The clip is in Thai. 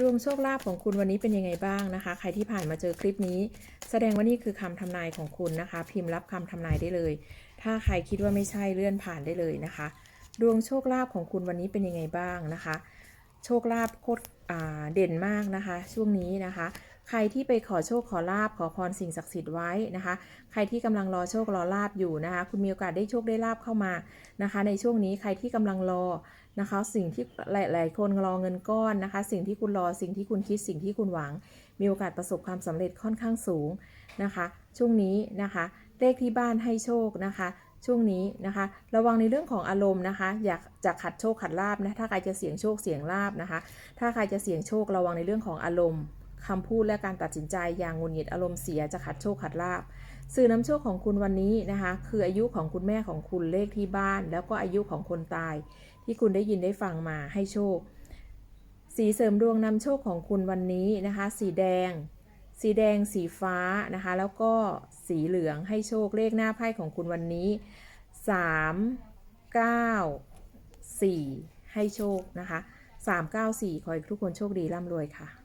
ดวงโชคลาภของคุณวันนี้เป็นยังไงบ้างนะคะ ใครที่ผ่านมาเจอคลิปนี้ แสดงว่านี่คือคำทำนายของคุณนะคะ พิมพ์รับคำทำนายได้เลย ถ้าใครคิดว่าไม่ใช่เลื่อนผ่านได้เลยนะคะ ดวงโชคลาภของคุณวันนี้เป็นยังไงบ้างนะคะ โชคลาภโคตรเด่นมากนะคะ ช่วงนี้นะคะ ใครที่ไปขอโชคขอลาบขอพรสิ่งศักดิ์สิทธิ์ไว้นะคะ ใครที่กำลังรอโชครอลาบอยู่นะคะ คุณมีโอกาสได้โชคได้ลาบเข้ามานะคะ ในช่วงนี้ใครที่กำลังรอนะคะ สิ่งที่หลาย ๆ คนรอเงินก้อนนะคะ สิ่งที่คุณรอสิ่งที่คุณคิดสิ่งที่คุณหวัง มีโอกาสประสบความสำเร็จค่อนข้างสูงนะคะ ช่วงนี้นะคะ เลขที่บ้านให้โชคนะคะช่วงนี้นะคะ ระวังในเรื่องของอารมณ์นะคะ อยากจะขัดโชคขัดลาบนะถ้าใครจะเสี่ยงโชคเสี่ยงลาบนะคะ ถ้าใครจะเสี่ยงโชคระวังในเรื่องของอารมณ์ คำพูดและการตัดสินใจอย่างงุดหงิดอารมณ์เสียจะขัดโชคขัดลาบสื่อนำโชคของคุณวันนี้นะคะ คืออายุของคุณแม่ของคุณเลขที่บ้าน แล้วก็อายุของคนตาย ที่คุณได้ยินได้ฟังมาให้โชค สีเสริมดวงนำโชคของคุณวันนี้นะคะ สีแดง สีแดงสีฟ้านะคะ แล้วก็สีเหลืองให้โชคเลขหน้าไพ่ของคุณวันนี้ 3 9 4 ให้โชคนะคะ 3 9 4 ขอให้ทุกคนโชคดีร่ำรวยค่ะ